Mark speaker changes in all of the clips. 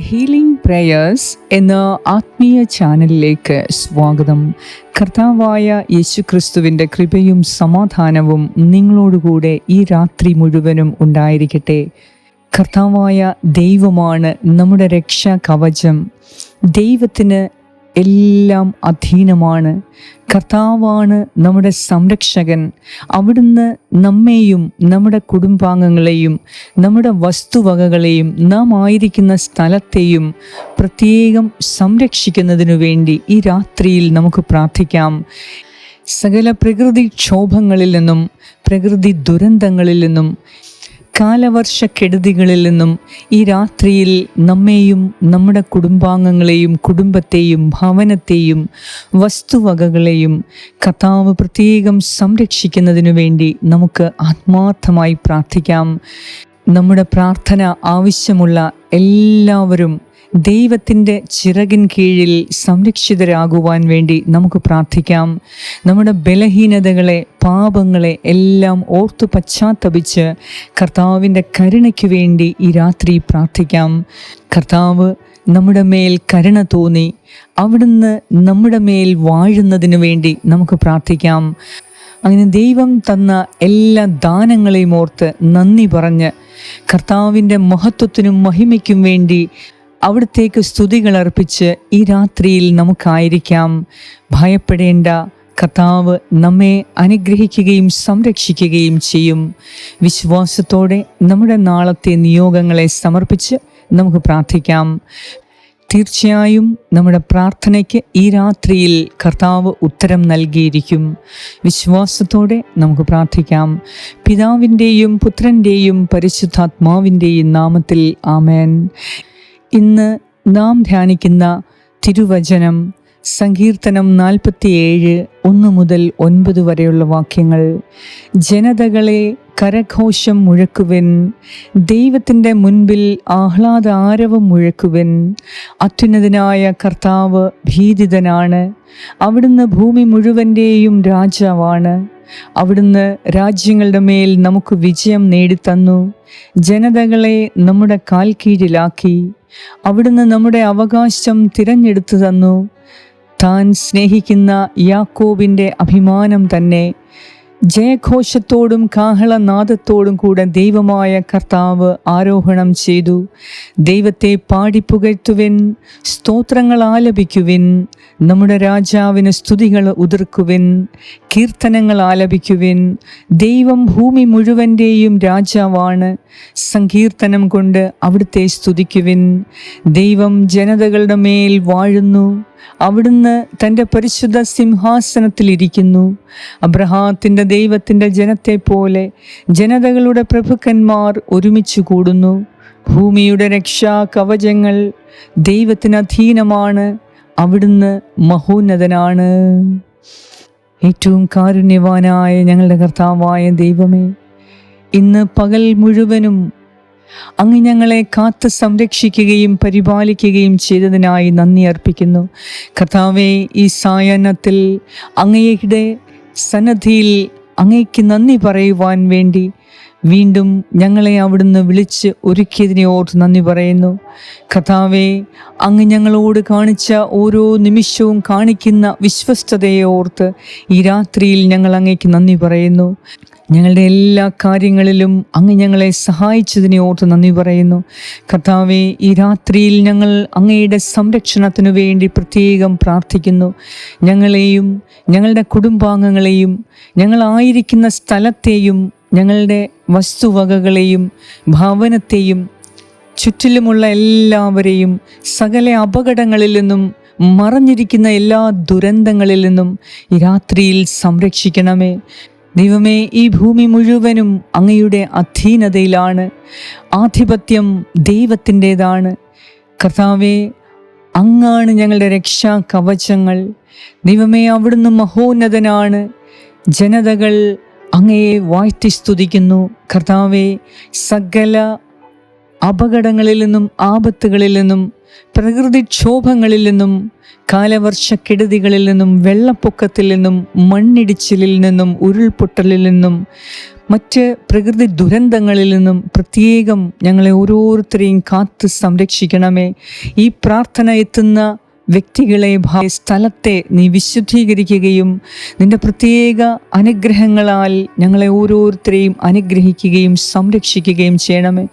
Speaker 1: Healing prayers എന്ന ആത്മീയ ചാനലിലേക്ക് സ്വാഗതം. കർത്താവായ യേശു ക്രിസ്തുവിന്റെ കൃപയും സമാധാനവും നിങ്ങളോടുകൂടെ ഈ രാത്രി മുഴുവനും ഉണ്ടായിരിക്കട്ടെ. കർത്താവായ ദൈവമാണ് നമ്മുടെ രക്ഷാ കവചം. ദൈവത്തിന് എല്ലാം അധീനമാണ്. കർത്താവാണ് നമ്മുടെ സംരക്ഷകൻ. അവിടുന്ന് നമ്മെയും നമ്മുടെ കുടുംബാംഗങ്ങളെയും നമ്മുടെ വസ്തുവകകളെയും നാം ആയിരിക്കുന്ന സ്ഥലത്തെയും പ്രത്യേകം സംരക്ഷിക്കുന്നതിനു വേണ്ടി ഈ രാത്രിയിൽ നമുക്ക് പ്രാർത്ഥിക്കാം. സകല പ്രകൃതി ക്ഷോഭങ്ങളിൽ നിന്നും പ്രകൃതി ദുരന്തങ്ങളിൽ നിന്നും കാലവർഷക്കെടുതികളിൽ നിന്നും ഈ രാത്രിയിൽ നമ്മെയും നമ്മുടെ കുടുംബാംഗങ്ങളെയും കുടുംബത്തെയും ഭവനത്തെയും വസ്തുവകകളെയും കഥാവ് പ്രത്യേകം സംരക്ഷിക്കുന്നതിനു വേണ്ടി നമുക്ക് ആത്മാർത്ഥമായി പ്രാർത്ഥിക്കാം. നമ്മുടെ പ്രാർത്ഥന ആവശ്യമുള്ള എല്ലാവരും ദൈവത്തിന്റെ ചിറകിൻ കീഴിൽ സംരക്ഷിതരാകുവാൻ വേണ്ടി നമുക്ക് പ്രാർത്ഥിക്കാം. നമ്മുടെ ബലഹീനതകളെ പാപങ്ങളെ എല്ലാം ഓർത്തു പശ്ചാത്തപിച്ച് കർത്താവിന്റെ കരുണയ്ക്ക് വേണ്ടി ഈ രാത്രി പ്രാർത്ഥിക്കാം. കർത്താവ് നമ്മുടെ മേൽ കരുണ തോന്നി. അവിടുന്ന് നമ്മുടെ മേൽ വാഴുന്നതിന് വേണ്ടി നമുക്ക് പ്രാർത്ഥിക്കാം. അങ്ങനെ ദൈവം തന്ന എല്ലാ ദാനങ്ങളെയും ഓർത്ത് നന്ദി പറഞ്ഞ് കർത്താവിന്റെ മഹത്വത്തിനും മഹിമയ്ക്കും വേണ്ടി അവിടത്തേക്ക് സ്തുതികൾ അർപ്പിച്ച് ഈ രാത്രിയിൽ നമുക്കായിരിക്കാം. ഭയപ്പെടേണ്ട കർത്താവ് നമ്മെ അനുഗ്രഹിക്കുകയും സംരക്ഷിക്കുകയും ചെയ്യും. വിശ്വാസത്തോടെ നമ്മുടെ നാളത്തെ നിയോഗങ്ങളെ സമർപ്പിച്ച് നമുക്ക് പ്രാർത്ഥിക്കാം. തീർച്ചയായും നമ്മുടെ പ്രാർത്ഥനയ്ക്ക് ഈ രാത്രിയിൽ കർത്താവ് ഉത്തരം നൽകിയിരിക്കും. വിശ്വാസത്തോടെ നമുക്ക് പ്രാർത്ഥിക്കാം. പിതാവിന്റെയും പുത്രന്റെയും പരിശുദ്ധാത്മാവിന്റെയും നാമത്തിൽ ആമേൻ. ഇന്ന് നാം ധ്യാനിക്കുന്ന തിരുവചനം സങ്കീർത്തനം നാൽപ്പത്തിയേഴ് ഒന്ന് മുതൽ ഒൻപത് വരെയുള്ള വാക്യങ്ങൾ. ജനതകളെ കരഘോഷം മുഴക്കുവൻ ദൈവത്തിന്റെ മുൻപിൽ ആഹ്ലാദ ആരവം മുഴക്കുവൻ. അത്യുന്നതനായ കർത്താവ് ഭീതിതനാണ് അവിടുന്ന് ഭൂമി മുഴുവന്റെയും രാജാവാണ്. അവിടുന്ന് രാജ്യങ്ങളുടെ മേൽ നമുക്ക് വിജയം നേടിത്തന്നു. ജനതകളെ നമ്മുടെ കാൽ കീഴിലാക്കി അവിടുന്ന് നമ്മുടെ അവകാശം തിരഞ്ഞെടുത്തു തന്നു. താൻ സ്നേഹിക്കുന്ന യാക്കോബിന്റെ അഭിമാനം തന്നെ ജയഘോഷത്തോടും കാഹളനാദത്തോടും കൂടെ ദൈവമായ കർത്താവ് ആരോഹണം ചെയ്തു. ദൈവത്തെ പാടിപ്പുകഴ്ത്തുവിൻ സ്തോത്രങ്ങൾ ആലപിക്കുവിൻ നമ്മുടെ രാജാവിന് സ്തുതികൾ ഉതിർക്കുവിൻ കീർത്തനങ്ങൾ ആലപിക്കുവിൻ. ദൈവം ഭൂമി മുഴുവന്റെയും രാജാവാണ്. സങ്കീർത്തനം കൊണ്ട് അവിടുത്തെ സ്തുതിക്കുവിൻ. ദൈവം ജനതകളുടെ മേൽ വാഴുന്നു. അവിടുന്ന് തന്റെ പരിശുദ്ധ സിംഹാസനത്തിലിരിക്കുന്നു. അബ്രഹാത്തിന്റെ ദൈവത്തിന്റെ ജനത്തെ പോലെ ജനതകളുടെ പ്രഭുക്കന്മാർ ഒരുമിച്ച് കൂടുന്നു. ഭൂമിയുടെ രക്ഷാ കവചങ്ങൾ ദൈവത്തിന് അധീനമാണ്. അവിടുന്ന് മഹോന്നതനാണ്. ഏറ്റവും കാരുണ്യവാനായ ഞങ്ങളുടെ കർത്താവായ ദൈവമേ ഇന്ന് പകൽ മുഴുവനും അങ്ങ് ഞങ്ങളെ കാത്തു സംരക്ഷിക്കുകയും പരിപാലിക്കുകയും ചെയ്തതിനായി നന്ദി അർപ്പിക്കുന്നു. കർത്താവെ ഈ സായനത്തിൽ അങ്ങയുടെ സന്നദ്ധിയിൽ അങ്ങയ്ക്ക് നന്ദി പറയുവാൻ വേണ്ടി വീണ്ടും ഞങ്ങളെ അവിടുന്ന് വിളിച്ച് ഒരുക്കിയതിനെ ഓർത്ത് നന്ദി പറയുന്നു. കഥാവെ അങ്ങ് ഞങ്ങളോട് കാണിച്ച ഓരോ നിമിഷവും കാണിക്കുന്ന വിശ്വസ്തതയെ ഓർത്ത് ഈ രാത്രിയിൽ ഞങ്ങൾ അങ്ങയ്ക്ക് നന്ദി പറയുന്നു. ഞങ്ങളുടെ എല്ലാ കാര്യങ്ങളിലും അങ്ങ് ഞങ്ങളെ സഹായിച്ചതിനെ ഓർത്ത് നന്ദി പറയുന്നു. കർത്താവെ ഈ രാത്രിയിൽ ഞങ്ങൾ അങ്ങയുടെ സംരക്ഷണത്തിനു വേണ്ടി പ്രത്യേകം പ്രാർത്ഥിക്കുന്നു. ഞങ്ങളെയും ഞങ്ങളുടെ കുടുംബാംഗങ്ങളെയും ഞങ്ങളായിരിക്കുന്ന സ്ഥലത്തെയും ഞങ്ങളുടെ വസ്തുവകകളെയും ഭവനത്തെയും ചുറ്റിലുമുള്ള എല്ലാവരെയും സകല അപകടങ്ങളിൽ നിന്നും മറഞ്ഞിരിക്കുന്ന എല്ലാ ദുരന്തങ്ങളിൽ നിന്നും രാത്രിയിൽ സംരക്ഷിക്കണമേ. ദൈവമേ ഈ ഭൂമി മുഴുവനും അങ്ങയുടെ അധീനതയിലാണ്. ആധിപത്യം ദൈവത്തിന്റെതാണ്. കർത്താവെ അങ്ങാണ് ഞങ്ങളുടെ രക്ഷാ കവചങ്ങൾ. ദൈവമേ അവിടുന്ന് മഹോന്നതനാണ്. ജനതകൾ അങ്ങയെ വാഴ്ത്തി സ്തുതിക്കുന്നു. കർത്താവെ സകല അപകടങ്ങളിൽ നിന്നും ആപത്തുകളിൽ നിന്നും പ്രകൃതിക്ഷോഭങ്ങളിൽ നിന്നും കാലവർഷക്കെടുതികളിൽ നിന്നും വെള്ളപ്പൊക്കത്തിൽ നിന്നും മണ്ണിടിച്ചിലിൽ നിന്നും ഉരുൾപൊട്ടലിൽ നിന്നും മറ്റ് പ്രകൃതി ദുരന്തങ്ങളിൽ നിന്നും പ്രത്യേകം ഞങ്ങളെ ഓരോരുത്തരെയും കാത്ത് സംരക്ഷിക്കണമേ. ഈ പ്രാർത്ഥന എത്തുന്ന വ്യക്തികളെ സ്ഥലത്തെ നീ വിശുദ്ധീകരിക്കുകയും നിന്റെ പ്രത്യേക അനുഗ്രഹങ്ങളാൽ ഞങ്ങളെ ഓരോരുത്തരെയും അനുഗ്രഹിക്കുകയും സംരക്ഷിക്കുകയും ചെയ്യണമേ.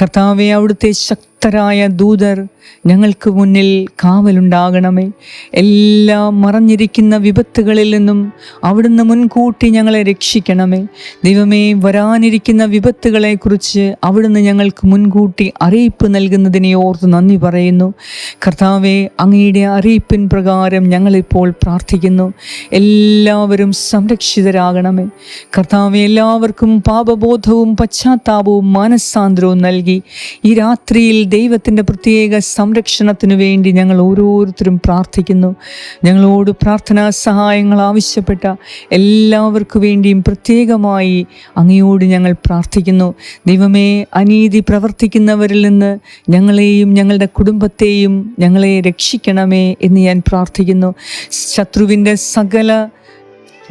Speaker 1: കർത്താവെ അവിടുത്തെ ശക്തരായ ദൂതർ ഞങ്ങൾക്ക് മുന്നിൽ കാവലുണ്ടാകണമേ. എല്ലാം മറഞ്ഞിരിക്കുന്ന വിപത്തുകളിൽ നിന്നും അവിടുന്ന് മുൻകൂട്ടി ഞങ്ങളെ രക്ഷിക്കണമേ. ദൈവമേ വരാനിരിക്കുന്ന വിപത്തുകളെക്കുറിച്ച് അവിടുന്ന് ഞങ്ങൾക്ക് മുൻകൂട്ടി അറിയിപ്പ് നൽകുന്നതിനെ ഓർത്ത് നന്ദി പറയുന്നു. കർത്താവെ അങ്ങയുടെ അറിയിപ്പിൻ പ്രകാരം ഞങ്ങളിപ്പോൾ പ്രാർത്ഥിക്കുന്നു. എല്ലാവരും സംരക്ഷിതരാകണമേ. കർത്താവെ എല്ലാവർക്കും പാപബോധവും പശ്ചാത്താപവും മാനസാന്തരവും നൽകി. ഈ രാത്രിയിൽ ദൈവത്തിന്റെ പ്രത്യേക സംരക്ഷണത്തിനു വേണ്ടി ഞങ്ങൾ ഓരോരുത്തരും പ്രാർത്ഥിക്കുന്നു. ഞങ്ങളോട് പ്രാർത്ഥനാ സഹായങ്ങൾ ആവശ്യപ്പെട്ട എല്ലാവർക്കു വേണ്ടിയും പ്രത്യേകമായി അങ്ങയോട് ഞങ്ങൾ പ്രാർത്ഥിക്കുന്നു. ദൈവമേ അനീതി പ്രവർത്തിക്കുന്നവരിൽ നിന്ന് ഞങ്ങളെയും ഞങ്ങളുടെ കുടുംബത്തെയും ഞങ്ങളെ രക്ഷിക്കണമേ എന്ന് ഞാൻ പ്രാർത്ഥിക്കുന്നു. ശത്രുവിന്റെ സകല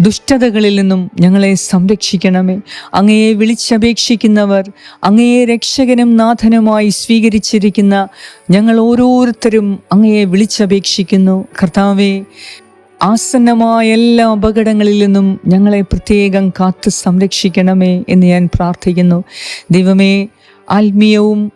Speaker 1: ദുഷ്ടതകളിൽ നിന്നും ഞങ്ങളെ സംരക്ഷിക്കണമേ. അങ്ങയെ വിളിച്ചപേക്ഷിക്കുന്നവർ അങ്ങയെ രക്ഷകനും നാഥനുമായി സ്വീകരിച്ചിരിക്കുന്ന ഞങ്ങൾ ഓരോരുത്തരും അങ്ങയെ വിളിച്ചപേക്ഷിക്കുന്നു. കർത്താവെ ആസന്നമായ എല്ലാ അപകടങ്ങളിൽ നിന്നും ഞങ്ങളെ പ്രത്യേകം കാത്ത് സംരക്ഷിക്കണമേ എന്ന് ഞാൻ പ്രാർത്ഥിക്കുന്നു. ദൈവമേ ആത്മീയവും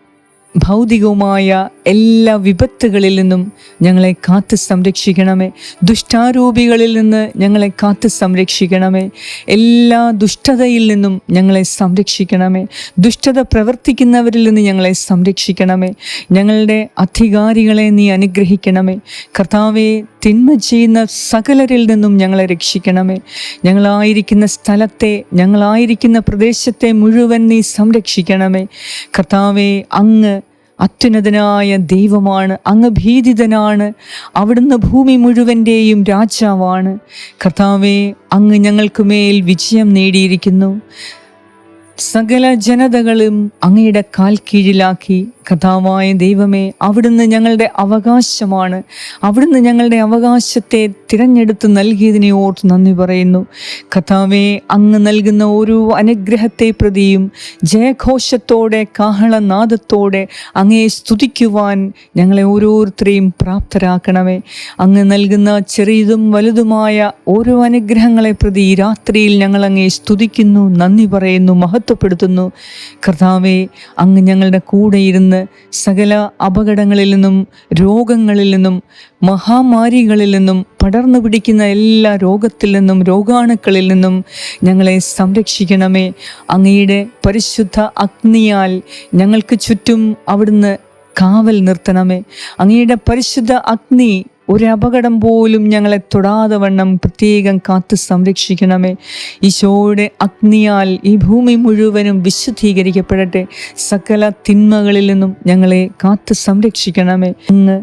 Speaker 1: ഭൗതികവുമായ എല്ലാ വിപത്തുകളിൽ നിന്നും ഞങ്ങളെ കാത്ത് സംരക്ഷിക്കണമേ. ദുഷ്ടാരൂപികളിൽ നിന്ന് ഞങ്ങളെ കാത്ത് സംരക്ഷിക്കണമേ. എല്ലാ ദുഷ്ടതയിൽ നിന്നും ഞങ്ങളെ സംരക്ഷിക്കണമേ. ദുഷ്ടത പ്രവർത്തിക്കുന്നവരിൽ നിന്ന് ഞങ്ങളെ സംരക്ഷിക്കണമേ. ഞങ്ങളുടെ അധികാരികളെ നീ അനുഗ്രഹിക്കണമേ. കർത്താവെ തിന്മ ചെയ്യുന്ന സകലരിൽ നിന്നും ഞങ്ങളെ രക്ഷിക്കണമേ. ഞങ്ങളായിരിക്കുന്ന സ്ഥലത്തെ ഞങ്ങളായിരിക്കുന്ന പ്രദേശത്തെ മുഴുവൻ നീ സംരക്ഷിക്കണമേ. കർത്താവെ അങ്ങ് അത്യുന്നതനായ ദൈവമാണ് അങ്ങ് ഭീതിതനാണ് അവിടുന്ന് ഭൂമി മുഴുവന്റെയും രാജാവാണ്. കർത്താവെ അങ്ങ് ഞങ്ങൾക്ക് മേൽ വിജയം നേടിയിരിക്കുന്നു. സകല ജനതകളും അങ്ങയുടെ കാൽ കീഴിലാക്കി കഥാവായ ദൈവമേ അവിടുന്ന് ഞങ്ങളുടെ അവകാശമാണ്. അവിടുന്ന് ഞങ്ങളുടെ അവകാശത്തെ തിരഞ്ഞെടുത്ത് നൽകിയതിനെ ഓർത്ത് നന്ദി പറയുന്നു. കഥാവെ അങ്ങ് നൽകുന്ന ഓരോ അനുഗ്രഹത്തെ പ്രതിയും ജയഘോഷത്തോടെ കാഹളനാദത്തോടെ അങ്ങയെ സ്തുതിക്കുവാൻ ഞങ്ങളെ ഓരോരുത്തരെയും പ്രാപ്തരാക്കണമേ. അങ്ങ് നൽകുന്ന ചെറിയതും വലുതുമായ ഓരോ അനുഗ്രഹങ്ങളെ പ്രതി രാത്രിയിൽ ഞങ്ങൾ അങ്ങയെ സ്തുതിക്കുന്നു നന്ദി പറയുന്നു മഹത്വപ്പെടുത്തുന്നു. കർത്താവെ അങ്ങ് ഞങ്ങളുടെ കൂടെ ഇരുന്ന് സകല അപകടങ്ങളിൽ നിന്നും രോഗങ്ങളിൽ നിന്നും മഹാമാരികളിൽ നിന്നും പടർന്നു പിടിക്കുന്ന എല്ലാ രോഗത്തിൽ നിന്നും രോഗാണുക്കളിൽ നിന്നും ഞങ്ങളെ സംരക്ഷിക്കണമേ. അങ്ങയുടെ പരിശുദ്ധ അഗ്നിയാൽ ഞങ്ങൾക്ക് ചുറ്റും അവിടുന്ന് കാവൽ നിർത്തണമേ. അങ്ങയുടെ പരിശുദ്ധ അഗ്നി ഒരു അപകടം പോലും ഞങ്ങളെ തൊടാതെ വണ്ണം പ്രത്യേകം കാത്ത് സംരക്ഷിക്കണമേ. ഈശോയുടെ അഗ്നിയാൽ ഈ ഭൂമി മുഴുവനും വിശുദ്ധീകരിക്കപ്പെടട്ടെ. സകല തിന്മകളിൽ നിന്നും ഞങ്ങളെ കാത്ത് സംരക്ഷിക്കണമേ. അങ്ങ്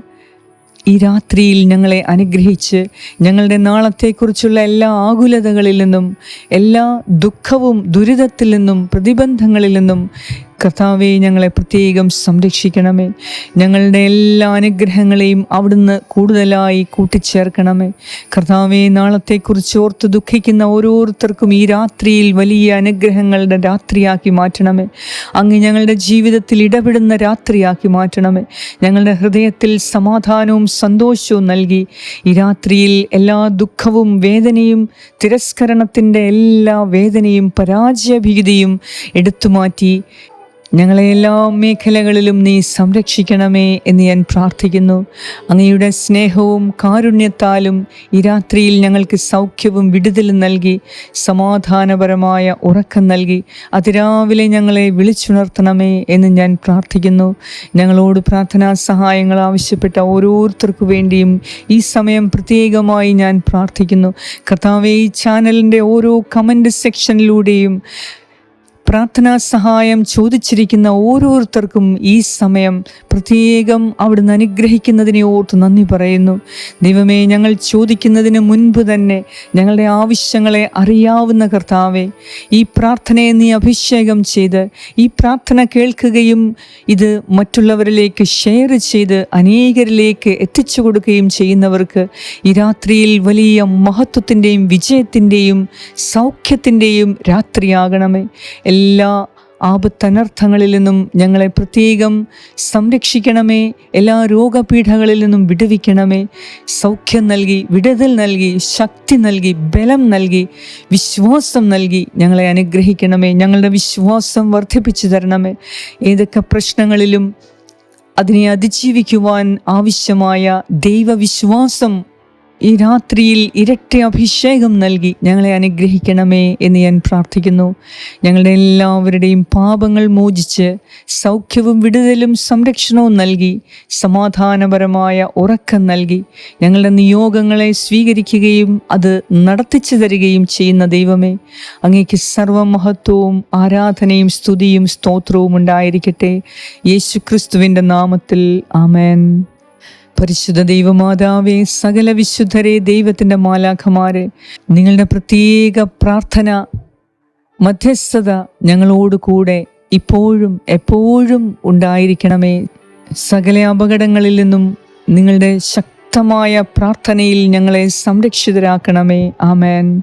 Speaker 1: ഈ രാത്രിയിൽ ഞങ്ങളെ അനുഗ്രഹിച്ച് ഞങ്ങളുടെ നാളത്തെക്കുറിച്ചുള്ള എല്ലാ ആകുലതകളിൽ നിന്നും എല്ലാ ദുഃഖവും ദുരിതത്തിൽ നിന്നും പ്രതിബന്ധങ്ങളിൽ നിന്നും കർത്താവെ ഞങ്ങളെ പ്രത്യേകം സംരക്ഷിക്കണമേ. ഞങ്ങളുടെ എല്ലാ അനുഗ്രഹങ്ങളെയും അവിടുന്ന് കൂടുതലായി കൂട്ടിച്ചേർക്കണമേ. കർത്താവെ നാളത്തെക്കുറിച്ച് ഓർത്ത് ദുഃഖിക്കുന്ന ഓരോരുത്തർക്കും ഈ രാത്രിയിൽ വലിയ അനുഗ്രഹങ്ങളുടെ രാത്രിയാക്കി മാറ്റണമേ. അങ്ങ് ഞങ്ങളുടെ ജീവിതത്തിൽ ഇടപെടുന്ന രാത്രിയാക്കി മാറ്റണമേ. ഞങ്ങളുടെ ഹൃദയത്തിൽ സമാധാനവും സന്തോഷവും നൽകി. ഈ രാത്രിയിൽ എല്ലാ ദുഃഖവും വേദനയും തിരസ്കരണത്തിന്റെ എല്ലാ വേദനയും പരാജയഭീതിയും എടുത്തുമാറ്റി ഞങ്ങളെ എല്ലാ മേഖലകളിലും നീ സംരക്ഷിക്കണമേ എന്ന് ഞാൻ പ്രാർത്ഥിക്കുന്നു. അങ്ങയുടെ സ്നേഹവും കാരുണ്യത്താലും ഈ രാത്രിയിൽ ഞങ്ങൾക്ക് സൗഖ്യവും വിടുതലും നൽകി സമാധാനപരമായ ഉറക്കം നൽകി അതിരാവിലെ ഞങ്ങളെ വിളിച്ചുണർത്തണമേ എന്ന് ഞാൻ പ്രാർത്ഥിക്കുന്നു. ഞങ്ങളോട് പ്രാർത്ഥനാ സഹായങ്ങൾ ആവശ്യപ്പെട്ട ഓരോരുത്തർക്കു വേണ്ടിയും ഈ സമയം പ്രത്യേകമായി ഞാൻ പ്രാർത്ഥിക്കുന്നു. കർത്താവെ ഈ ചാനലിന്റെ ഓരോ കമന്റ് സെക്ഷനിലൂടെയും പ്രാർത്ഥനാ സഹായം ചോദിച്ചിരിക്കുന്ന ഓരോരുത്തർക്കും ഈ സമയം പ്രത്യേകം അവിടുന്ന് അനുഗ്രഹിക്കുന്നതിനെ ഓർത്ത് നന്ദി പറയുന്നു. ദൈവമേ ഞങ്ങൾ ചോദിക്കുന്നതിന് മുൻപ് തന്നെ ഞങ്ങളുടെ ആവശ്യങ്ങളെ അറിയാവുന്ന കർത്താവെ ഈ പ്രാർത്ഥനയെ നീ അഭിഷേകം ചെയ്ത് ഈ പ്രാർത്ഥന കേൾക്കുകയും ഇത് മറ്റുള്ളവരിലേക്ക് ഷെയർ ചെയ്ത് അനേകരിലേക്ക് എത്തിച്ചു കൊടുക്കുകയും ചെയ്യുന്നവർക്ക് ഈ രാത്രിയിൽ വലിയ മഹത്വത്തിന്റെയും വിജയത്തിന്റെയും സൗഖ്യത്തിന്റെയും രാത്രിയാകണമേ. എല്ലാ ആപത്തനർത്ഥങ്ങളിൽ നിന്നും ഞങ്ങളെ പ്രത്യേകം സംരക്ഷിക്കണമേ. എല്ലാ രോഗപീഠകളിൽ നിന്നും വിടുവിക്കണമേ. സൗഖ്യം നൽകി വിടുതൽ നൽകി ശക്തി നൽകി ബലം നൽകി വിശ്വാസം നൽകി ഞങ്ങളെ അനുഗ്രഹിക്കണമേ. ഞങ്ങളുടെ വിശ്വാസം വർദ്ധിപ്പിച്ചു തരണമേ. ഏതൊക്കെ പ്രശ്നങ്ങളിലും അതിനെ അതിജീവിക്കുവാൻ ആവശ്യമായ ദൈവവിശ്വാസം ഈ രാത്രിയിൽ ഇരട്ടി അഭിഷേകം നൽകി ഞങ്ങളെ അനുഗ്രഹിക്കണമേ എന്ന് ഞാൻ പ്രാർത്ഥിക്കുന്നു. ഞങ്ങളുടെ എല്ലാവരുടെയും പാപങ്ങൾ മോചിച്ച് സൗഖ്യവും വിടുതലും സംരക്ഷണവും നൽകി സമാധാനപരമായ ഉറക്കം നൽകി ഞങ്ങളുടെ നിയോഗങ്ങളെ സ്വീകരിക്കുകയും അത് നടത്തിച്ചു തരികയും ചെയ്യുന്ന ദൈവമേ അങ്ങേക്ക് സർവമഹത്വവും ആരാധനയും സ്തുതിയും സ്തോത്രവും ഉണ്ടായിരിക്കട്ടെ. യേശു ക്രിസ്തുവിന്റെ നാമത്തിൽ ആമേൻ. പരിശുദ്ധ ദൈവമാതാവേ സകല വിശുദ്ധരെ ദൈവത്തിന്റെ മാലാഖമാരെ നിങ്ങളുടെ പ്രത്യേക പ്രാർത്ഥന മധ്യസ്ഥത ഞങ്ങളോട് കൂടെ ഇപ്പോഴും എപ്പോഴും ഉണ്ടായിരിക്കണമേ. സകല അപകടങ്ങളിൽ നിന്നും നിങ്ങളുടെ ശക്തമായ പ്രാർത്ഥനയിൽ ഞങ്ങളെ സംരക്ഷിതരാക്കണമേ. ആമേൻ.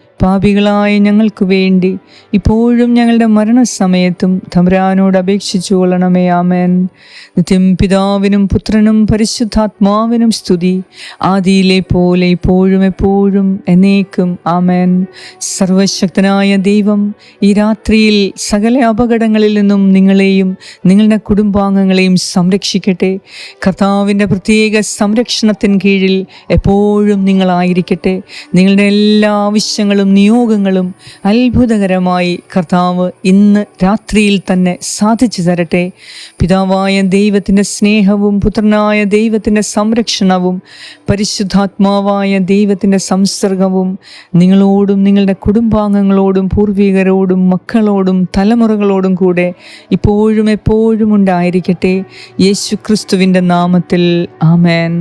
Speaker 1: പാപികളായ ഞങ്ങൾക്ക് വേണ്ടി ഇപ്പോഴും ഞങ്ങളുടെ മരണസമയത്തും തമ്പുരാനോട് അപേക്ഷിച്ചു കൊള്ളണമേ ആമേൻ. നിത്യം പിതാവിനും പുത്രനും പരിശുദ്ധാത്മാവിനും സ്തുതി. ആദിയിലെ പോലെ ഇപ്പോഴും എപ്പോഴും എന്നേക്കും ആമേൻ. സർവശക്തനായ ദൈവം ഈ രാത്രിയിൽ സകല അപകടങ്ങളിൽ നിന്നും നിങ്ങളെയും നിങ്ങളുടെ കുടുംബാംഗങ്ങളെയും സംരക്ഷിക്കട്ടെ. കർത്താവിന്റെ പ്രത്യേക സംരക്ഷണത്തിൻ കീഴിൽ എപ്പോഴും നിങ്ങളായിരിക്കട്ടെ. നിങ്ങളുടെ എല്ലാ ആവശ്യങ്ങളും നിയോഗങ്ങളും അത്ഭുതകരമായി കർത്താവ് ഇന്ന് രാത്രിയിൽ തന്നെ സാധിച്ചു തരട്ടെ. പിതാവായ ദൈവത്തിന്റെ സ്നേഹവും പുത്രനായ ദൈവത്തിന്റെ സംരക്ഷണവും പരിശുദ്ധാത്മാവായ ദൈവത്തിന്റെ സംസർഗവും നിങ്ങളോടും നിങ്ങളുടെ കുടുംബാംഗങ്ങളോടും പൂർവികരോടും മക്കളോടും തലമുറകളോടും കൂടെ ഇപ്പോഴും എപ്പോഴും ഉണ്ടായിരിക്കട്ടെ. യേശു ക്രിസ്തുവിന്റെ നാമത്തിൽ ആമേൻ.